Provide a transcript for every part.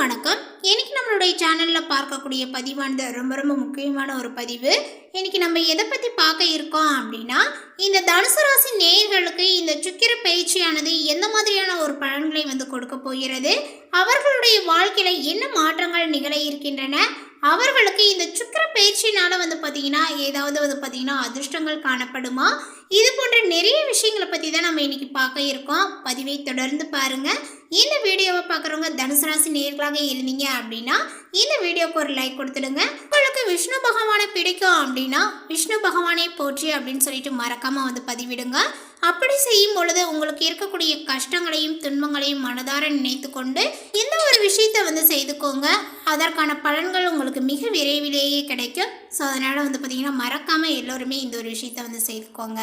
வணக்கம். இன்னைக்கு நம்மளுடைய சேனலில் பார்க்கக்கூடிய பதிவானது ரொம்ப ரொம்ப முக்கியமான ஒரு பதிவு. இன்னைக்கு நம்ம எதை பற்றி பார்க்க இருக்கோம் அப்படின்னா இந்த தனுசு ராசி நேயர்களுக்கு இந்த சுக்கிர பயிற்சியானது எந்த மாதிரியான ஒரு பலன்களை வந்து கொடுக்க போகிறது? அவர்களுடைய வாழ்க்கையில் என்ன மாற்றங்கள் நிகழ இருக்கின்றன? அவர்களுக்கு இந்த சுக்கிர பயிற்சினால வந்து பார்த்தீங்கன்னா ஏதாவது வந்து பார்த்தீங்கன்னா அதிர்ஷ்டங்கள் காணப்படுமா? இது போன்ற நிறைய விஷயங்களை பற்றி தான் நம்ம இன்னைக்கு பார்க்க இருக்கோம். பதிவை தொடர்ந்து பாருங்கள் இந்த வீடியோவை பார்க்குறவங்க தனுசு ராசி நேர்களாக இருந்தீங்க அப்படின்னா இந்த வீடியோக்கு ஒரு லைக் கொடுத்துடுங்க. உங்களுக்கு விஷ்ணு பகவானை பிடிக்கும் அப்படின்னா விஷ்ணு பகவானை போற்றி அப்படின்னு சொல்லிட்டு மறக்காமல் வந்து பதிவிடுங்க. அப்படி செய்யும் பொழுது உங்களுக்கு இருக்கக்கூடிய கஷ்டங்களையும் துன்பங்களையும் மனதார நினைத்து கொண்டு இந்த ஒரு விஷயத்தை வந்து செய்துக்கோங்க. அதற்கான பலன்கள் உங்களுக்கு மிக விரைவிலேயே கிடைக்கும். ஸோ அதனால் வந்து பார்த்திங்கன்னா மறக்காமல் எல்லோருமே இந்த ஒரு விஷயத்தை வந்து செய்துக்கோங்க.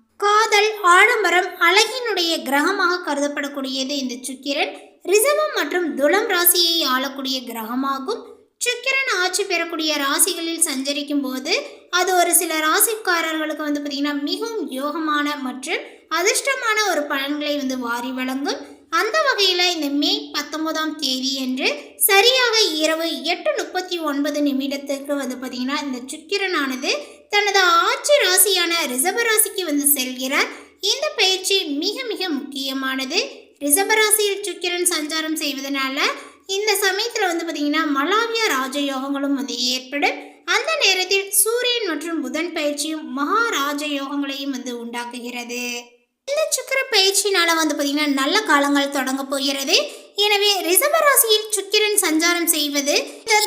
காதல் ஆடம்பரம் அழகினுடைய கிரகமாக கருதப்படக்கூடியது இந்த சுக்கிரன். ரிசவம் மற்றும் துலம் ராசியை ஆளக்கூடிய கிரகமாகும். சுக்கிரன் ஆட்சி பெறக்கூடிய ராசிகளில் சஞ்சரிக்கும் போது அது ஒரு சில ராசிக்காரர்களுக்கு வந்து பார்த்திங்கன்னா மிகவும் யோகமான மற்றும் அதிர்ஷ்டமான ஒரு பலன்களை வந்து வாரி வழங்கும். அந்த வகையில் இந்த மே பத்தொன்பதாம் தேதி என்று சரியாக இரவு எட்டு முப்பத்தி ஒன்பது நிமிடத்துக்கு வந்து பார்த்திங்கன்னா இந்த சுக்கிரனானது தனது ஆட்சி ராசியான ரிஷப ராசிக்கு வந்து செல்கிறார். இந்த பயிற்சி மிக மிக முக்கியமானது. ரிஷப ராசியில் சுக்கிரன் சஞ்சாரம் செய்வதனால இந்த சமயத்தில் வந்து பார்த்திங்கன்னா மலாவியா ராஜயோகங்களும் வந்து ஏற்படும். அந்த நேரத்தில் சூரியன் மற்றும் புதன் பயிற்சியும் மகா ராஜயோகங்களையும் வந்து உண்டாக்குகிறது. இந்த சுக்கிர பயிற்சினால வந்து பார்த்திங்கன்னா நல்ல காலங்கள் தொடங்க போகிறது. எனவே ரிசர்வ ராசியில் சுக்கிரன் சஞ்சாரம் செய்வது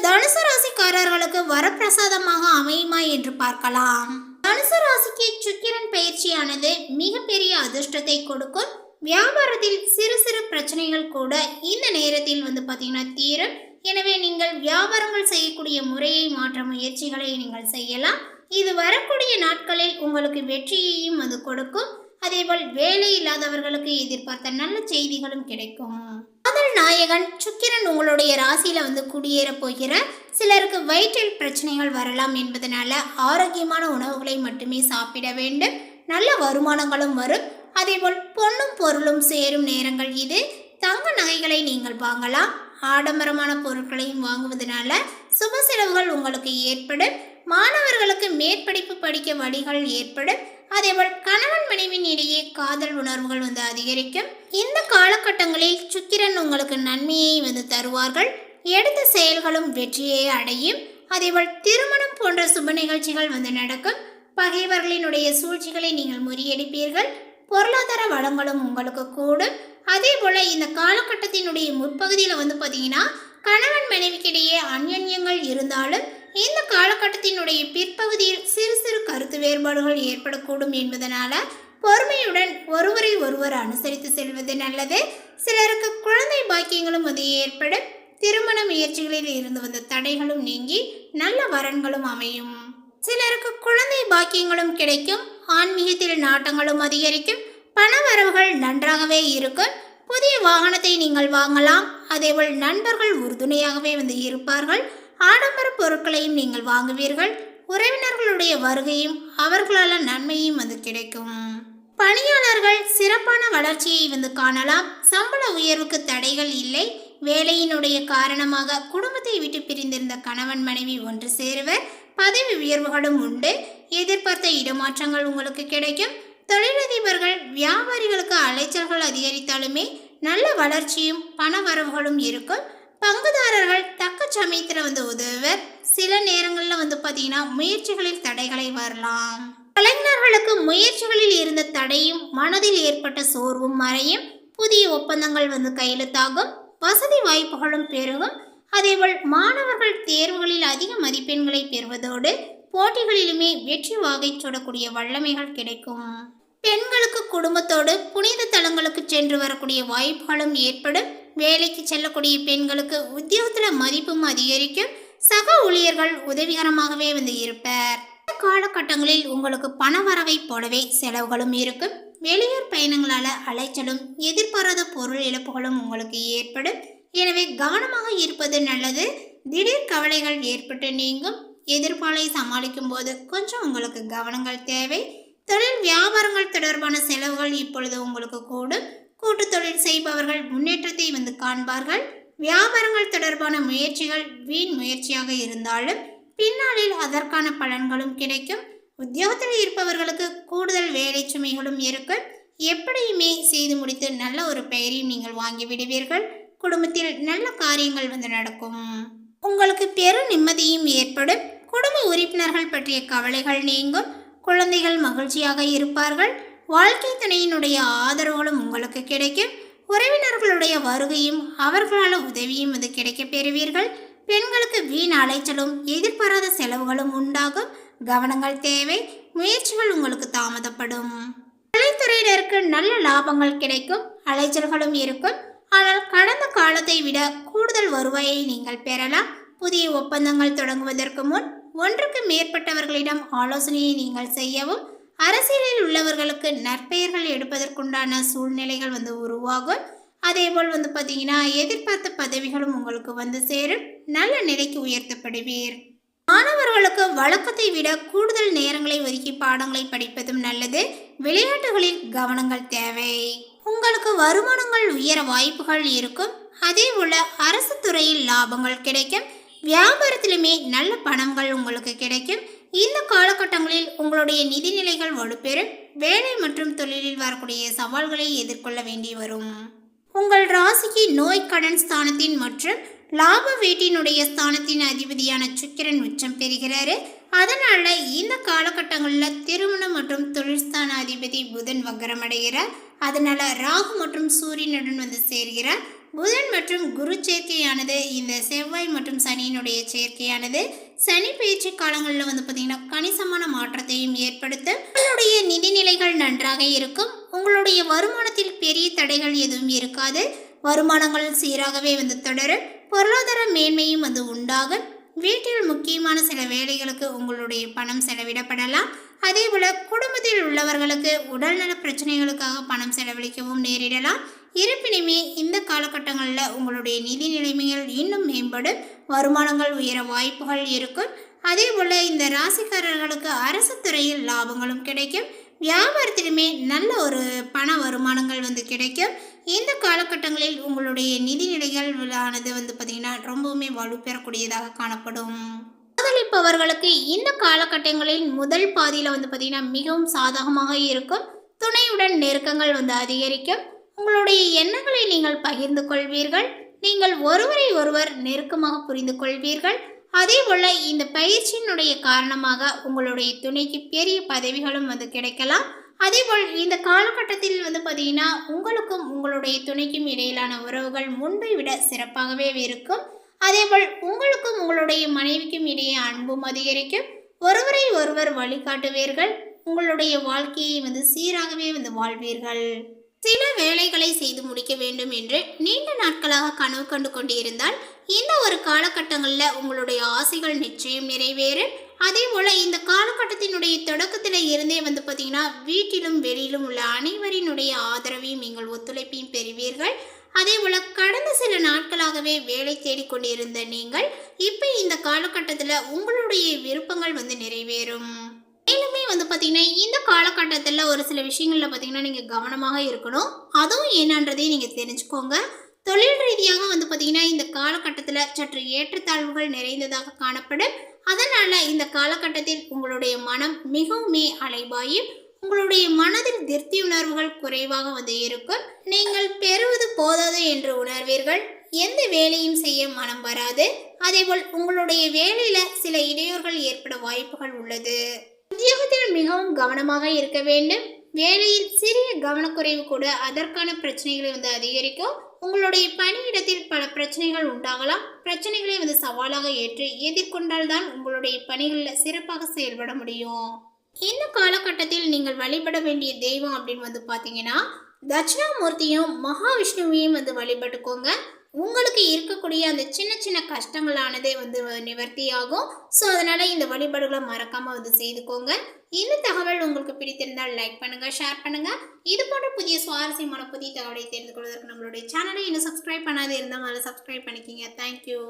தனுசு ராசிக்காரர்களுக்கு வரப்பிரசாதமாக அமையுமா என்று பார்க்கலாம். தனுசு ராசிக்கு சுக்கிரன் பயிற்சியானது மிகப்பெரிய அதிர்ஷ்டத்தை கொடுக்கும். வியாபாரத்தில் சிறு சிறு பிரச்சனைகள் கூட இந்த நேரத்தில் வந்து பார்த்திங்கன்னா தீரும். எனவே நீங்கள் வியாபாரங்கள் செய்யக்கூடிய முறையை மாற்ற முயற்சிகளை நீங்கள் செய்யலாம். இது வரக்கூடிய நாட்களில் உங்களுக்கு வெற்றியையும் அது கொடுக்கும். அதேபோல் வேலை இல்லாதவர்களுக்கு எதிர்பார்த்த நல்ல செய்திகளும் கிடைக்கும். காதல் நாயகன் சுக்கிரன் உங்களுடைய ராசியில வந்து குடியேற போகிற சிலருக்கு வயிற்றில் பிரச்சனைகள் வரலாம் என்பதனால ஆரோக்கியமான உணவுகளை மட்டுமே சாப்பிட வேண்டும். நல்ல வருமானங்களும் வரும். அதேபோல் பொண்ணும் பொருளும் சேரும் நேரங்கள் இது. தங்க நகைகளை நீங்கள் வாங்கலாம். ஆடம்பரமான பொருட்களையும் வாங்குவதனால சுப செலவுகள் உங்களுக்கு ஏற்படும். மாணவர்களுக்கு மேற்படிப்பு படிக்க வழிகள் ஏற்படும். அதேபோல் கணவன் மனைவின் இடையே காதல் உணர்வுகள் வந்து அதிகரிக்கும். இந்த காலகட்டங்களில் சுக்கிரன் உங்களுக்கு நன்மையை வந்து தருவார்கள். எடுத்த செயல்களும் வெற்றியை அடையும். அதேபோல் திருமணம் போன்ற சுப நிகழ்ச்சிகள் வந்து நடக்கும். பகைவர்களினுடைய சூழ்ச்சிகளை நீங்கள் முறியடிப்பீர்கள். பொருளாதார வளங்களும் உங்களுக்கு கூடும். அதே போல் இந்த காலகட்டத்தினுடைய முற்பகுதியில் வந்து பார்த்தீங்கன்னா கணவன் மனைவிக்கிடையே அந்யன்யங்கள் இருந்தாலும் இந்த காலகட்டத்தினுடைய பிற்பகுதியில் சிறு சிறு கருத்து வேறுபாடுகள் ஏற்படக்கூடும் என்பதனால பொறுமையுடன் ஒருவரை ஒருவர் அனுசரித்து செல்வது நல்லது. சிலருக்கு குழந்தை பாக்கியங்களும் அது ஏற்படும். திருமண முயற்சிகளில் இருந்து வந்த தடைகளும் நீங்கி நல்ல வரன்களும் அமையும். சிலருக்கு குழந்தை பாக்கியங்களும் கிடைக்கும். ஆன்மீகத்தில் நாட்டங்களும் அதிகரிக்கும். பண வரவுகள் நன்றாகவே இருக்கும். புதிய வாகனத்தை நீங்கள் வாங்கலாம். அதேபோல் நண்பர்கள் உறுதுணையாகவே வந்து இருப்பார்கள். ஆடம்பர பொருட்களையும் நீங்கள் வாங்குவீர்கள். உறவினர்களுடைய வருகையும் அவர்களால் நன்மையும் அது கிடைக்கும். பணியாளர்கள் சிறப்பான வளர்ச்சியை வந்து காணலாம். சம்பள உயர்வுக்கு தடைகள் இல்லை. வேலையினுடைய காரணமாக குடும்பத்தை விட்டு பிரிந்திருந்த கணவன் மனைவி ஒன்று சேருவர். பதவி உயர்வுகளும் உண்டு. எதிர்பார்த்த இடமாற்றங்கள் உங்களுக்கு கிடைக்கும். தொழிலதிபர்கள் வியாபாரிகளுக்கு அலைச்சல்கள் அதிகரித்தாலுமே நல்ல வளர்ச்சியும் பண வரவுகளும் இருக்கும். பங்குதாரர்கள் தக்க சமயத்தில் வந்து உதவுவர். சில நேரங்களில் வந்து பார்த்தீங்கன்னா முயற்சிகளில் தடைகளை வரலாம். கலைஞர்களுக்கு முயற்சிகளில் இருந்த தடையும் மனதில் ஏற்பட்ட சோர்வும் மறையும். புதிய ஒப்பந்தங்கள் வந்து கையெழுத்தாகும் வசதி வாய்ப்புகளும் பெருகும். அதேபோல் மாணவர்கள் தேர்வுகளில் அதிக மதிப்பெண்களை பெறுவதோடு போட்டிகளிலுமே வெற்றி வாகை சூடக்கூடிய வல்லமைகள் கிடைக்கும். பெண்களுக்கு குடும்பத்தோடு புனித தலங்களுக்கு சென்று வரக்கூடிய வாய்ப்புகளும் ஏற்படும். வேலைக்கு செல்லக்கூடிய பெண்களுக்கு உத்தியோகத்தில் மதிப்பும் அதிகரிக்கும். சக ஊழியர்கள் உதவிகரமாகவே வந்து இருப்பார். இந்த காலகட்டங்களில் உங்களுக்கு பண வரவை போலவே செலவுகளும் இருக்கும். வெளியூர் பயணங்களால் அலைச்சலும் எதிர்பாராத பொருள் இழப்புகளும் உங்களுக்கு ஏற்படும். எனவே கவனமாக இருப்பது நல்லது. திடீர் கவலைகள் ஏற்பட்டு நீங்கும். எதிர்பாலை சமாளிக்கும் போது கொஞ்சம் உங்களுக்கு கவனங்கள் தேவை. தொழில் வியாபாரங்கள் தொடர்பான செலவுகள் இப்பொழுது உங்களுக்கு கூடும். கூட்டு தொழில் செய்பவர்கள் முன்னேற்றத்தை வந்து காண்பார்கள். வியாபாரங்கள் தொடர்பான முயற்சிகள் வீண் முயற்சியாக இருந்தாலும் பின்னாளில் அதற்கான பலன்களும் கிடைக்கும். உத்தியோகத்தில் இருப்பவர்களுக்கு கூடுதல் வேலை சுமைகளும் இருக்கும். எப்படியுமே செய்து முடித்து நல்ல ஒரு பெயரையும் நீங்கள் வாங்கி விடுவீர்கள். குடும்பத்தில் நல்ல காரியங்கள் வந்து நடக்கும். உங்களுக்கு பெரு நிம்மதியும் ஏற்படும். குடும்ப உறுப்பினர்கள் பற்றிய கவலைகள் நீங்கும். குழந்தைகள் மகிழ்ச்சியாக இருப்பார்கள். வாழ்க்கை துணையினுடைய ஆதரவுகளும் உங்களுக்கு கிடைக்கும். உறவினர்களுடைய வருகையும் அவர்களால் உதவியும் இது கிடைக்கப் பெறுவீர்கள். பெண்களுக்கு வீண் அலைச்சலும் எதிர்பாராத செலவுகளும் உண்டாகும். கவனங்கள் தேவை முயற்சிகள் உங்களுக்கு தாமதப்படும். கலைத்துறையினருக்கு நல்ல லாபங்கள் கிடைக்கும் அலைச்சல்களும் இருக்கும். ஆனால் கடந்த காலத்தை விட கூடுதல் வருவாயை நீங்கள் பெறலாம். புதிய ஒப்பந்தங்கள் தொடங்குவதற்கு முன் ஒன்றுக்கு மேற்பட்டவர்களிடம் ஆலோசனையை நீங்கள் செய்யவும் அரசியலில் உள்ளவர்களுக்கு நற்பெயர்கள் எடுப்பதற்குண்டான சூழ்நிலைகள் வந்து உருவாகும். அதேபோல் வந்து பார்த்தீங்கன்னா எதிர்பார்த்த பதவிகளும் உங்களுக்கு வந்து சேரும். நல்ல நிலைக்கு உயர்த்தப்படுவீர். மாணவர்களுக்கு வழக்கத்தை விட கூடுதல் நேரங்களை ஒதுக்கி பாடங்களை படிப்பதும் நல்லது. விளையாட்டுகளில் கவனங்கள் தேவை. உங்களுக்கு வருமானங்கள் உயர வாய்ப்புகள் இருக்கும். அதே போல அரசு துறையில் லாபங்கள் கிடைக்கும். வியாபாரத்திலுமே நல்ல பணங்கள் உங்களுக்கு கிடைக்கும். இந்த காலகட்டங்களில் உங்களுடைய நிதிநிலைகள் வலுப்பெறும் வேலை மற்றும் தொழிலில் வரக்கூடிய சவால்களை எதிர்கொள்ள வேண்டி வரும். உங்கள் ராசிக்கு நோய் கடன் ஸ்தானத்தின் மற்றும் லாப வீட்டினுடைய ஸ்தானத்தின் அதிபதியான சுக்கிரன் உச்சம் பெறுகிறாரு. அதனால இந்த காலகட்டங்களில் திருமணம் மற்றும் தொழிற்ஸ்தான அதிபதி புதன் வக்கரம் அடைகிறார். அதனால ராகு மற்றும் சூரியனுடன் வந்து சேர்கிறார். புதன் மற்றும் குரு சேர்க்கையானது இந்த செவ்வாய் மற்றும் சனியினுடைய சேர்க்கையானது சனி பயிற்சி காலங்களில் வந்து பார்த்தீங்கன்னா கணிசமான மாற்றத்தையும் ஏற்படுத்தும் உங்களுடைய நிதிநிலைகள் நன்றாக இருக்கும். உங்களுடைய வருமானத்தில் பெரிய தடைகள் எதுவும் இருக்காது. வருமானங்கள் சீராகவே வந்து தொடரும். பொருளாதார மேன்மையும் வந்து உண்டாகும். வீட்டில் முக்கியமான சில வேலைகளுக்கு உங்களுடைய பணம் செலவிடப்படலாம். அதே போல குடும்பத்தில் உள்ளவர்களுக்கு உடல்நல பிரச்சனைகளுக்காக பணம் செலவழிக்கவும் நேரிடலாம். இருப்பினுமே இந்த காலகட்டங்களில் உங்களுடைய நிதி நிலைமைகள் இன்னும் மேம்படும் வருமானங்கள் உயர வாய்ப்புகள் இருக்கும். அதே போல் இந்த ராசிக்காரர்களுக்கு அரசு துறையில் லாபங்களும் கிடைக்கும். வியாபாரத்திலுமே நல்ல ஒரு பண வருமானங்கள் வந்து கிடைக்கும். இந்த காலகட்டங்களில் உங்களுடைய நிதிநிலைகள் ஆனது வந்து பார்த்திங்கன்னா ரொம்பவுமே வலுப்பெறக்கூடியதாக காணப்படும். காதலிப்பவர்களுக்கு இந்த காலகட்டங்களில் முதல் பாதியில் வந்து பார்த்திங்கன்னா மிகவும் சாதகமாக இருக்கும். துணையுடன் நெருக்கங்கள் வந்து அதிகரிக்கும். உங்களுடைய எண்ணங்களை நீங்கள் பகிர்ந்து கொள்வீர்கள். நீங்கள் ஒருவரை ஒருவர் நெருக்கமாக புரிந்து கொள்வீர்கள். அதே போல் இந்த பயிற்சியினுடைய காரணமாக உங்களுடைய துணைக்கு பெரிய பதவிகளும் வந்து கிடைக்கலாம். அதேபோல் இந்த காலகட்டத்தில் வந்து பார்த்தீங்கன்னா உங்களுக்கும் உங்களுடைய துணைக்கும் இடையிலான உறவுகள் முன்பை விட சிறப்பாகவே இருக்கும். அதேபோல் உங்களுக்கும் உங்களுடைய மனைவிக்கும் இடையே அன்பும் அதிகரிக்கும். ஒருவரை ஒருவர் வழிகாட்டுவீர்கள். உங்களுடைய வாழ்க்கையை வந்து சீராகவே வந்து வாழ்வீர்கள். சில வேலைகளை செய்து முடிக்க வேண்டும் என்று நீண்ட நாட்களாக கனவு கண்டு கொண்டிருந்தால் இந்த ஒரு காலகட்டங்களில் உங்களுடைய ஆசைகள் நிச்சயம் நிறைவேறும். அதே போல் இந்த காலகட்டத்தினுடைய தொடக்கத்தில் இருந்தே வந்து பார்த்தீங்கன்னா வீட்டிலும் வெளியிலும் உள்ள அனைவரினுடைய ஆதரவையும் நீங்கள் ஒத்துழைப்பையும் பெறுவீர்கள். அதே போல் கடந்த சில நாட்களாகவே வேலை தேடிக்கொண்டிருந்த நீங்கள் இப்போ இந்த காலகட்டத்தில் உங்களுடைய விருப்பங்கள் வந்து நிறைவேறும். வந்து பார்த்தீங்கன்னா இந்த காலகட்டத்தில் ஒரு சில விஷயங்களில் பார்த்தீங்கன்னா நீங்கள் கவனமாக இருக்கணும். அதுவும் என்னன்றதையும் நீங்கள் தெரிஞ்சுக்கோங்க. தொழில் ரீதியாக வந்து பார்த்தீங்கன்னா இந்த காலகட்டத்தில் சற்று ஏற்றத்தாழ்வுகள் நிறைந்ததாக காணப்படும். அதனால் இந்த காலகட்டத்தில் உங்களுடைய மனம் மிகவுமே அலைபாயும் உங்களுடைய மனதில் திருப்தி உணர்வுகள் குறைவாக வந்து இருக்கும். நீங்கள் பெறுவது போதாது என்று உணர்வீர்கள். எந்த வேலையும் செய்ய மனம் வராது. அதேபோல் உங்களுடைய வேலையில் சில இடையூறுகள் ஏற்பட வாய்ப்புகள் உள்ளது. உத்தியோகத்தில் மிகவும் கவனமாக இருக்க வேண்டும். வேலையில் சிறிய கவனக்குறைவு கூட அதற்கான பிரச்சனைகளை வந்து அதிகரிக்கும். உங்களுடைய பணியிடத்தில் பல பிரச்சனைகள் உண்டாகலாம். பிரச்சனைகளை வந்து சவாலாக ஏற்று எதிர்கொண்டால் தான் உங்களுடைய பணிகளில் சிறப்பாக செயல்பட முடியும். இந்த காலகட்டத்தில் நீங்கள் வழிபட வேண்டிய தெய்வம் அப்படின்னு வந்து பார்த்தீங்கன்னா தட்சிணாமூர்த்தியும் மகாவிஷ்ணுவையும் வந்து வழிபட்டுக்கோங்க. உங்களுக்கு இருக்கக்கூடிய அந்த சின்ன சின்ன கஷ்டங்களானதே வந்து நிவர்த்தியாகும். ஸோ அதனால் இந்த வழிபாடுகளை மறக்காமல் வந்து செய்துக்கோங்க. இந்த தகவல் உங்களுக்கு பிடித்திருந்தால் லைக் பண்ணுங்கள் ஷேர் பண்ணுங்கள் இது போன்ற புதிய சுவாரஸ்யமான புதிய தகவலை தெரிந்து கொள்வதற்கு நம்மளுடைய சேனலை இன்னும் சப்ஸ்கிரைப் பண்ணாது இருந்தால் அதை சப்ஸ்கிரைப் பண்ணிக்கிங்க. தேங்க்யூ